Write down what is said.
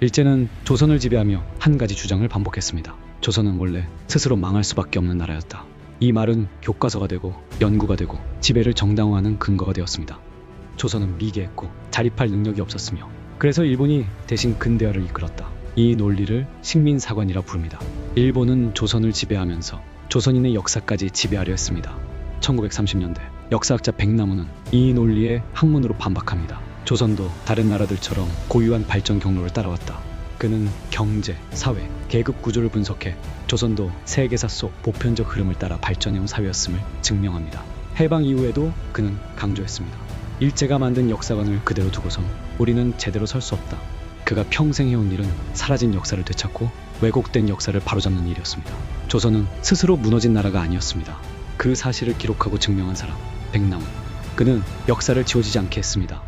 일제는 조선을 지배하며 한 가지 주장을 반복했습니다. 조선은 원래 스스로 망할 수밖에 없는 나라였다. 이 말은 교과서가 되고 연구가 되고 지배를 정당화하는 근거가 되었습니다. 조선은 미개했고 자립할 능력이 없었으며 그래서 일본이 대신 근대화를 이끌었다. 이 논리를 식민사관이라 부릅니다. 일본은 조선을 지배하면서 조선인의 역사까지 지배하려 했습니다. 1930년대 역사학자 백나무는 이 논리에 학문으로 반박합니다. 조선도 다른 나라들처럼 고유한 발전 경로를 따라왔다. 그는 경제, 사회, 계급 구조를 분석해 조선도 세계사 속 보편적 흐름을 따라 발전해온 사회였음을 증명합니다. 해방 이후에도 그는 강조했습니다. 일제가 만든 역사관을 그대로 두고선 우리는 제대로 설 수 없다. 그가 평생 해온 일은 사라진 역사를 되찾고 왜곡된 역사를 바로잡는 일이었습니다. 조선은 스스로 무너진 나라가 아니었습니다. 그 사실을 기록하고 증명한 사람, 백남은. 그는 역사를 지워지지 않게 했습니다.